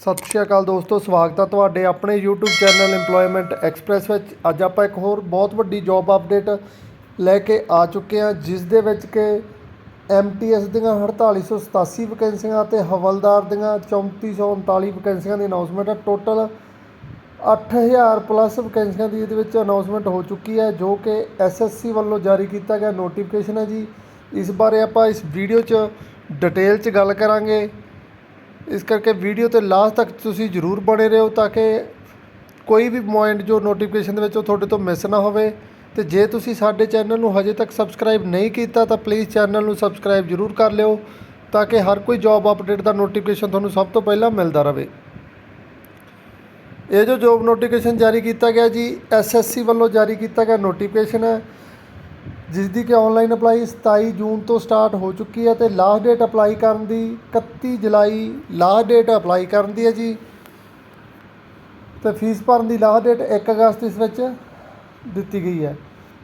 ਸਤਿ ਸ਼੍ਰੀ ਅਕਾਲ ਦੋਸਤੋ, ਸਵਾਗਤ ਹੈ ਤੁਹਾਡੇ ਆਪਣੇ YouTube ਚੈਨਲ EMPLOYMENT ਐਕਸਪ੍ਰੈਸ ਵਿੱਚ। ਅੱਜ ਆਪਾਂ ਇੱਕ ਹੋਰ ਬਹੁਤ ਵੱਡੀ ਜੌਬ ਅਪਡੇਟ ਲੈ ਕੇ ਆ ਚੁੱਕੇ ਹਾਂ, ਜਿਸ ਦੇ ਵਿੱਚ ਕਿ MTS ਦੀਆਂ 4887 ਵੈਕੈਂਸੀਆਂ ਅਤੇ ਹਵਲਦਾਰ ਦੀਆਂ 3439 ਵੈਕੈਂਸੀਆਂ ਦੀ ਅਨਾਉਂਸਮੈਂਟ ਹੈ ਟੋਟਲ 8000 ਪਲੱਸ ਵੈਕੈਂਸੀਆਂ ਦੀ ਇਹਦੇ ਵਿੱਚ ਅਨਾਉਂਸਮੈਂਟ ਹੋ ਚੁੱਕੀ ਹੈ, ਜੋ ਕਿ ਐਸਐਸਸੀ ਵੱਲੋਂ ਜਾਰੀ ਕੀਤਾ ਗਿਆ ਨੋਟੀਫਿਕੇਸ਼ਨ ਹੈ ਜੀ। ਇਸ ਬਾਰੇ ਆਪਾਂ ਇਸ ਵੀਡੀਓ 'ਚ ਡਿਟੇਲ 'ਚ ਗੱਲ ਕਰਾਂਗੇ। ਇਸ ਕਰਕੇ ਵੀਡੀਓ ਤੇ ਲਾਸਟ ਤੱਕ ਤੁਸੀਂ ਜਰੂਰ ਬਣੇ ਰਹੋ ਤਾਂ ਕਿ ਕੋਈ ਵੀ ਪੁਆਇੰਟ ਜੋ ਨੋਟੀਫਿਕੇਸ਼ਨ ਦੇ ਵਿੱਚ ਉਹ ਤੁਹਾਡੇ ਤੋਂ ਮਿਸ ਨਾ ਹੋਵੇ। ਤੇ ਜੇ ਤੁਸੀਂ ਸਾਡੇ ਚੈਨਲ ਨੂੰ ਹਜੇ ਤੱਕ ਸਬਸਕ੍ਰਾਈਬ ਨਹੀਂ ਕੀਤਾ ਤਾਂ ਪਲੀਜ਼ ਚੈਨਲ ਨੂੰ ਸਬਸਕ੍ਰਾਈਬ ਜਰੂਰ ਕਰ ਲਿਓ ਤਾਂ ਕਿ ਹਰ ਕੋਈ ਜੌਬ ਅਪਡੇਟ ਦਾ ਨੋਟੀਫਿਕੇਸ਼ਨ ਤੁਹਾਨੂੰ ਸਭ ਤੋਂ ਪਹਿਲਾਂ ਮਿਲਦਾ ਰਹੇ। ਇਹ ਜੋ ਜੌਬ ਨੋਟੀਫਿਕੇਸ਼ਨ ਜਾਰੀ ਕੀਤਾ ਗਿਆ ਜੀ ਐਸਐਸਸੀ ਵੱਲੋਂ ਜਾਰੀ ਕੀਤਾ ਗਿਆ ਨੋਟੀਫਿਕੇਸ਼ਨ ਹੈ। ਜਿਸ ਦੀ ਕਿ ਆਨਲਾਈਨ ਅਪਲਾਈ 27 ਜੂਨ ਤੋਂ ਸਟਾਰਟ ਹੋ ਚੁੱਕੀ ਹੈ ਤੇ ਲਾਸਟ ਡੇਟ ਅਪਲਾਈ ਕਰਨ ਦੀ 31 ਜੁਲਾਈ ਲਾਸਟ ਡੇਟ ਅਪਲਾਈ ਕਰਨ ਦੀ ਹੈ ਜੀ। ਤੇ ਫੀਸ ਭਰਨ ਦੀ ਲਾਸਟ ਡੇਟ 1 ਅਗਸਤ ਇਸ ਵਿੱਚ ਦਿੱਤੀ ਗਈ ਹੈ।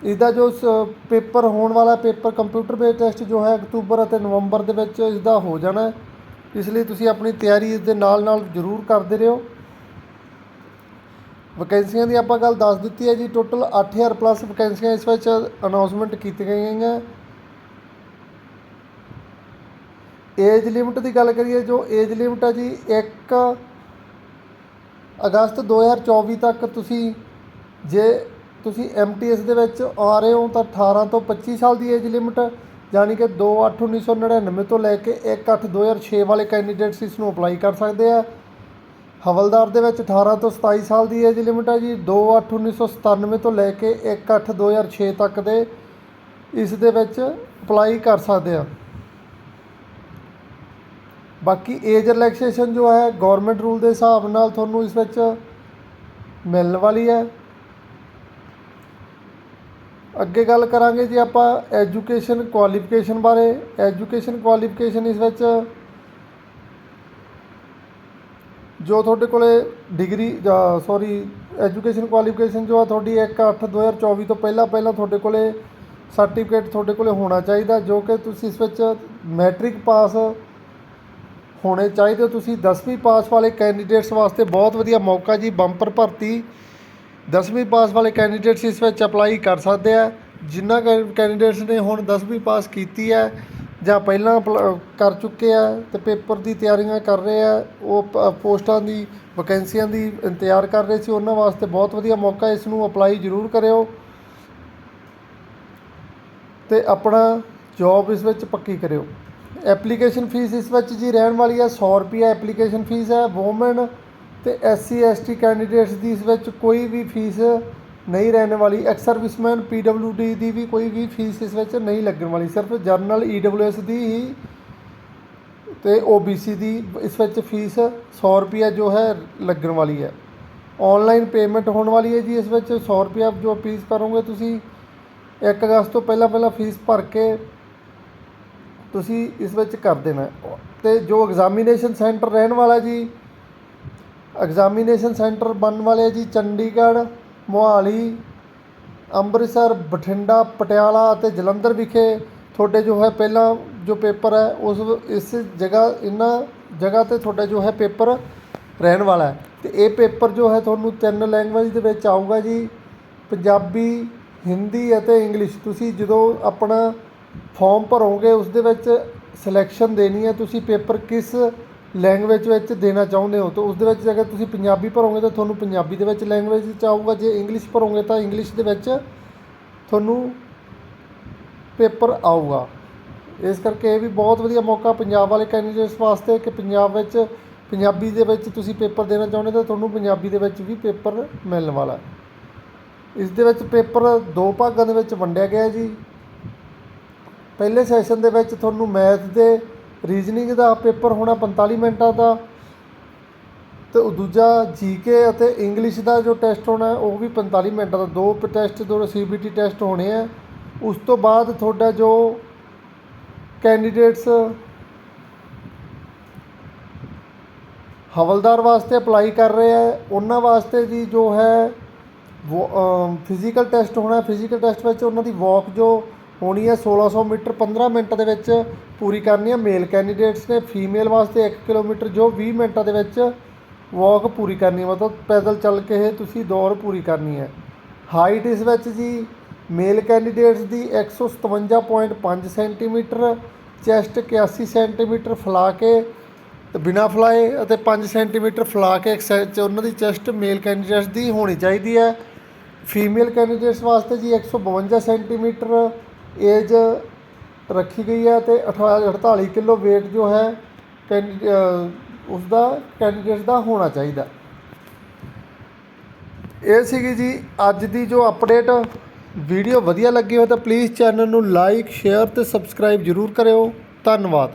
ਇਸ ਦਾ ਜੋ ਸ- ਪੇਪਰ ਹੋਣ ਵਾਲਾ ਪੇਪਰ ਕੰਪਿਊਟਰ ਬੇਸਡ ਟੈਸਟ ਜੋ ਹੈ ਅਕਤੂਬਰ ਅਤੇ ਨਵੰਬਰ ਦੇ ਵਿੱਚ ਇਸ ਦਾ ਹੋ ਜਾਣਾ ਇਸ ਲਈ ਤੁਸੀਂ ਆਪਣੀ ਤਿਆਰੀ ਇਸ ਦੇ ਨਾਲ ਨਾਲ ਜ਼ਰੂਰ ਕਰਦੇ ਰਹੋ। ਵੈਕੈਂਸੀਆਂ ਦੀ ਆਪਾਂ ਗੱਲ ਦੱਸ ਦਿੱਤੀ ਹੈ ਜੀ ਟੋਟਲ 8000 ਪਲੱਸ ਵੈਕੈਂਸੀਆਂ ਇਸ ਵਿੱਚ ਅਨਾਉਂਸਮੈਂਟ ਕੀਤੀਆਂ ਗਈਆਂ ਏਜ ਲਿਮਟ ਦੀ ਗੱਲ ਕਰੀਏ ਜੋ ਏਜ ਲਿਮਟ ਹੈ ਜੀ 1 ਅਗਸਤ 2024 ਤੱਕ ਤੁਸੀਂ ਜੇ ਤੁਸੀਂ ਐਮਟੀਐਸ ਦੇ ਵਿੱਚ ਆ ਰਹੇ ਹੋ ਤਾਂ 18 ਤੋਂ 25 ਸਾਲ ਦੀ ਏਜ ਲਿਮਟ ਯਾਨੀ ਕਿ 2/8/1999 ਤੋਂ ਲੈ ਕੇ 1/8/2006 ਵਾਲੇ ਕੈਂਡੀਡੇਟਸ ਇਸ ਨੂੰ ਅਪਲਾਈ ਕਰ ਸਕਦੇ ਆ। ਹਵਲਦਾਰ ਦੇ ਵਿੱਚ 18 ਤੋਂ 27 ਸਾਲ ਦੀ ਏਜ ਲਿਮਟ ਹੈ ਜੀ 2/8/1997 ਤੋਂ ਲੈ ਕੇ 1/8/2006 ਤੱਕ ਦੇ ਇਸ ਦੇ ਵਿੱਚ ਅਪਲਾਈ ਕਰ ਸਕਦੇ ਆ। ਬਾਕੀ ਏਜ ਰਿਲੈਕਸੇਸ਼ਨ ਜੋ ਹੈ ਗਵਰਨਮੈਂਟ ਰੂਲ ਦੇ ਹਿਸਾਬ ਨਾਲ ਤੁਹਾਨੂੰ ਇਸ ਵਿੱਚ ਮਿਲਣ ਵਾਲੀ ਹੈ। ਅੱਗੇ ਗੱਲ ਕਰਾਂਗੇ ਜੀ ਆਪਾਂ ਐਜੂਕੇਸ਼ਨ ਕੁਆਲੀਫਿਕੇਸ਼ਨ ਬਾਰੇ। ਐਜੂਕੇਸ਼ਨ ਕੁਆਲੀਫਿਕੇਸ਼ਨ ਇਸ ਵਿੱਚ ਜੋ ਤੁਹਾਡੇ ਕੋਲੇ ਡਿਗਰੀ ਸੌਰੀ ਐਜੂਕੇਸ਼ਨ ਕੁਆਲੀਫਿਕੇਸ਼ਨ ਜੋ ਆ, ਤੁਹਾਡੀ 1/8/2024 ਤੋਂ ਪਹਿਲਾਂ ਪਹਿਲਾਂ ਤੁਹਾਡੇ ਕੋਲੇ ਸਰਟੀਫਿਕੇਟ ਤੁਹਾਡੇ ਕੋਲੇ ਹੋਣਾ ਚਾਹੀਦਾ, ਜੋ ਕਿ ਤੁਸੀਂ ਇਸ ਵਿੱਚ ਮੈਟ੍ਰਿਕ ਪਾਸ ਹੋਣੇ ਚਾਹੀਦੇ ਹੋ। ਤੁਸੀਂ 10ਵੀਂ ਪਾਸ ਵਾਲੇ ਕੈਂਡੀਡੇਟਸ ਵਾਸਤੇ ਬਹੁਤ ਵਧੀਆ ਮੌਕਾ ਜੀ ਬੰਪਰ ਭਰਤੀ। 10ਵੀਂ ਪਾਸ ਵਾਲੇ ਕੈਂਡੀਡੇਟਸ ਇਸ ਵਿੱਚ ਅਪਲਾਈ ਕਰ ਸਕਦੇ ਆ। ਜਿਨ੍ਹਾਂ ਕੈਂਡੀਡੇਟਸ ਨੇ ਹੁਣ 10ਵੀਂ ਪਾਸ ਕੀਤੀ ਹੈ ਜਾਂ ਪਹਿਲਾਂ ਅਪਲਾ ਕਰ ਚੁੱਕੇ ਆ ਅਤੇ ਪੇਪਰ ਦੀ ਤਿਆਰੀਆਂ ਕਰ ਰਹੇ ਆ, ਉਹ ਪ- ਪੋਸਟਾਂ ਦੀ, ਵੈਕੈਂਸੀਆਂ ਦੀ ਇੰਤਜ਼ਾਰ ਕਰ ਰਹੇ ਸੀ ਉਹਨਾਂ ਵਾਸਤੇ ਬਹੁਤ ਵਧੀਆ ਮੌਕਾ ਇਸ ਨੂੰ ਅਪਲਾਈ ਜ਼ਰੂਰ ਕਰਿਓ। ਤੇ ਆਪਣਾ ਜੌਬ ਇਸ ਵਿੱਚ ਪੱਕੀ ਕਰਿਓ। ਐਪਲੀਕੇਸ਼ਨ ਫੀਸ ਇਸ ਵਿੱਚ ਜੀ ਰਹਿਣ ਵਾਲੀ ਹੈ 100 ਰੁਪਏ ਐਪਲੀਕੇਸ਼ਨ ਫੀਸ ਹੈ, ਵੂਮਨ ਤੇ ਐਸਸੀ ਐਸਟੀ ਕੈਂਡੀਡੇਟਸ ਦੀ ਇਸ ਵਿੱਚ ਕੋਈ ਵੀ ਫੀਸ ਨਹੀਂ ਰਹਿਣ ਵਾਲੀ ਐਕਸ ਸਰਵਿਸਮੈਨ ਪੀਡਬਲਯੂਡੀ ਦੀ ਵੀ ਕੋਈ ਵੀ ਫੀਸ ਇਸ ਵਿੱਚ ਨਹੀਂ ਲੱਗਣ ਵਾਲੀ, ਸਿਰਫ ਜਰਨਲ ਈਡਬਲਯੂਐਸ ਦੀ ਹੀ ਤੇ ਓਬੀਸੀ ਦੀ ਇਸ ਵਿੱਚ ਫੀਸ 100 ਰੁਪਏ ਜੋ ਹੈ ਲੱਗਣ ਵਾਲੀ ਹੈ ਆਨਲਾਈਨ ਪੇਮੈਂਟ ਹੋਣ ਵਾਲੀ ਹੈ ਜੀ, ਇਸ ਵਿੱਚ 100 ਰੁਪਏ ਜੋ ਫੀਸ ਕਰੋਗੇ ਤੁਸੀਂ 1 ਅਗਸਤ ਤੋਂ ਪਹਿਲਾਂ ਪਹਿਲਾਂ ਫੀਸ ਭਰ ਕੇ ਤੁਸੀਂ ਇਸ ਵਿੱਚ ਕਰ ਦੇਣਾ ਹੈ। ਤੇ ਜੋ ਐਗਜ਼ਾਮੀਨੇਸ਼ਨ ਸੈਂਟਰ ਰਹਿਣ ਵਾਲਾ ਜੀ ਐਗਜ਼ਾਮੀਨੇਸ਼ਨ ਸੈਂਟਰ ਬਣਨ ਵਾਲੇ ਜੀ, ਚੰਡੀਗੜ੍ਹ ਮੋਹਾਲੀ, ਅੰਮ੍ਰਿਤਸਰ, ਬਠਿੰਡਾ, ਪਟਿਆਲਾ ਅਤੇ ਜਲੰਧਰ ਵਿਖੇ ਤੁਹਾਡੇ ਜੋ ਹੈ ਪਹਿਲਾਂ ਜੋ ਪੇਪਰ ਹੈ, ਉਸ ਇਸ ਜਗ੍ਹਾ ਇਹਨਾਂ ਜਗ੍ਹਾ ਤੇ ਤੁਹਾਡਾ ਜੋ ਹੈ ਪੇਪਰ ਰਹਿਣ ਵਾਲਾ ਹੈ। ਤੇ ਇਹ ਪੇਪਰ ਜੋ ਹੈ ਤੁਹਾਨੂੰ ਤਿੰਨ ਲੈਂਗੁਏਜ ਦੇ ਵਿੱਚ ਆਊਗਾ ਜੀ, ਪੰਜਾਬੀ, ਹਿੰਦੀ ਅਤੇ ਇੰਗਲਿਸ਼। ਤੁਸੀਂ ਜਦੋਂ ਆਪਣਾ ਫਾਰਮ ਭਰੋਗੇ, ਉਸ ਦੇ ਵਿੱਚ ਸਿਲੈਕਸ਼ਨ ਦੇਣੀ ਹੈ, ਤੁਸੀਂ ਪੇਪਰ ਕਿਸ ਲੈਂਗੁਏਜ ਵਿੱਚ ਦੇਣਾ ਚਾਹੁੰਦੇ ਹੋ, ਤਾਂ ਉਸ ਦੇ ਵਿੱਚ ਜੇਕਰ ਤੁਸੀਂ ਪੰਜਾਬੀ ਭਰੋਗੇ ਤਾਂ ਤੁਹਾਨੂੰ ਪੰਜਾਬੀ ਦੇ ਵਿੱਚ ਲੈਂਗੁਏਜ ਵਿੱਚ ਆਊਗਾ, ਜੇ ਇੰਗਲਿਸ਼ ਭਰੋਗੇ ਤਾਂ ਇੰਗਲਿਸ਼ ਦੇ ਵਿੱਚ ਤੁਹਾਨੂੰ ਪੇਪਰ ਆਊਗਾ। ਇਸ ਕਰਕੇ ਇਹ ਵੀ ਬਹੁਤ ਵਧੀਆ ਮੌਕਾ ਪੰਜਾਬ ਵਾਲੇ ਕੈਂਡੀਡੇਟਸ ਵਾਸਤੇ ਕਿ ਪੰਜਾਬ ਵਿੱਚ, ਪੰਜਾਬੀ ਦੇ ਵਿੱਚ ਤੁਸੀਂ ਪੇਪਰ ਦੇਣਾ ਚਾਹੁੰਦੇ ਤਾਂ ਤੁਹਾਨੂੰ ਪੰਜਾਬੀ ਦੇ ਵਿੱਚ ਵੀ ਪੇਪਰ ਮਿਲਣ ਵਾਲਾ ਇਸ ਦੇ ਵਿੱਚ ਪੇਪਰ ਦੋ ਭਾਗਾਂ ਦੇ ਵਿੱਚ ਵੰਡਿਆ ਗਿਆ ਜੀ। ਪਹਿਲੇ ਸੈਸ਼ਨ ਦੇ ਵਿੱਚ ਤੁਹਾਨੂੰ ਮੈਥ ਦੇ ਰੀਜ਼ਨਿੰਗ ਦਾ ਪੇਪਰ ਹੋਣਾ 45 ਮਿੰਟਾਂ ਦਾ ਤੇ ਉਹ ਦੂਜਾ ਜੀਕੇ ਅਤੇ ਇੰਗਲਿਸ਼ ਦਾ ਜੋ ਟੈਸਟ ਹੋਣਾ, ਉਹ ਵੀ 45 ਮਿੰਟਾਂ ਦਾ। ਦੋ ਟੈਸਟ ਦੋ ਸੀਬੀਟੀ ਟੈਸਟ ਹੋਣੇ ਆ। ਉਸ ਤੋਂ ਬਾਅਦ ਤੁਹਾਡਾ ਜੋ ਕੈਂਡੀਡੇਟਸ ਹਵਲਦਾਰ ਵਾਸਤੇ ਅਪਲਾਈ ਕਰ ਰਹੇ ਆ, ਉਹਨਾਂ ਵਾਸਤੇ ਜੀ ਜੋ ਹੈ ਫਿਜ਼ੀਕਲ ਟੈਸਟ ਹੋਣਾ। ਫਿਜ਼ੀਕਲ ਟੈਸਟ ਵਿੱਚ ਉਹਨਾਂ ਦੀ ਵਾਕ ਜੋ ਹੋਣੀ ਹੈ 1600 ਮੀਟਰ 15 ਮਿੰਟ ਦੇ ਵਿੱਚ ਪੂਰੀ ਕਰਨੀ ਹੈ ਮੇਲ ਕੈਂਡੀਡੇਟਸ ਨੇ ਫੀਮੇਲ ਵਾਸਤੇ 1 ਕਿਲੋਮੀਟਰ ਜੋ 20 ਮਿੰਟਾਂ ਦੇ ਵਿੱਚ ਵਾਕ ਪੂਰੀ ਕਰਨੀ ਹੈ। ਮਤਲਬ ਪੈਦਲ ਚੱਲ ਕੇ ਇਹ ਤੁਸੀਂ ਦੌੜ ਪੂਰੀ ਕਰਨੀ ਹੈ। ਹਾਈਟ ਇਸ ਵਿੱਚ ਜੀ ਮੇਲ ਕੈਂਡੀਡੇਟਸ ਦੀ 157.5 ਸੈਂਟੀਮੀਟਰ ਚੈਸਟ 81 ਸੈਂਟੀਮੀਟਰ ਫਲਾ ਕੇ ਤੇ ਬਿਨਾ ਫਲਾਏ ਅਤੇ 5 ਸੈਂਟੀਮੀਟਰ ਫਲਾ ਕੇ ਇੱਕ ਉਹਨਾਂ ਦੀ ਚੈਸਟ ਮੇਲ ਕੈਂਡੀਡੇਟਸ ਦੀ ਹੋਣੀ ਚਾਹੀਦੀ ਹੈ। ਫੀਮੇਲ ਕੈਂਡੀਡੇਟਸ ਵਾਸਤੇ ਜੀ 152 ਸੈਂਟੀਮੀਟਰ ਏਜ ਰੱਖੀ ਗਈ ਹੈ ਅਤੇ ਅਠਾ ਅਠਤਾਲੀ ਕਿਲੋ ਵੇਟ ਜੋ ਹੈ ਕੈਂਡੀ ਉਸਦਾ ਕੈਂਡੀਡੇਟ ਦਾ ਹੋਣਾ ਚਾਹੀਦਾ। ਇਹ ਸੀਗੀ ਜੀ ਅੱਜ ਦੀ ਜੋ ਅਪਡੇਟ ਵੀਡੀਓ ਵਧੀਆ ਲੱਗੀ ਹੋਵੇ ਤਾਂ ਪਲੀਜ਼ ਚੈਨਲ ਨੂੰ ਲਾਈਕ ਸ਼ੇਅਰ ਤੇ ਸਬਸਕ੍ਰਾਈਬ ਜ਼ਰੂਰ ਕਰਿਓ। ਧੰਨਵਾਦ।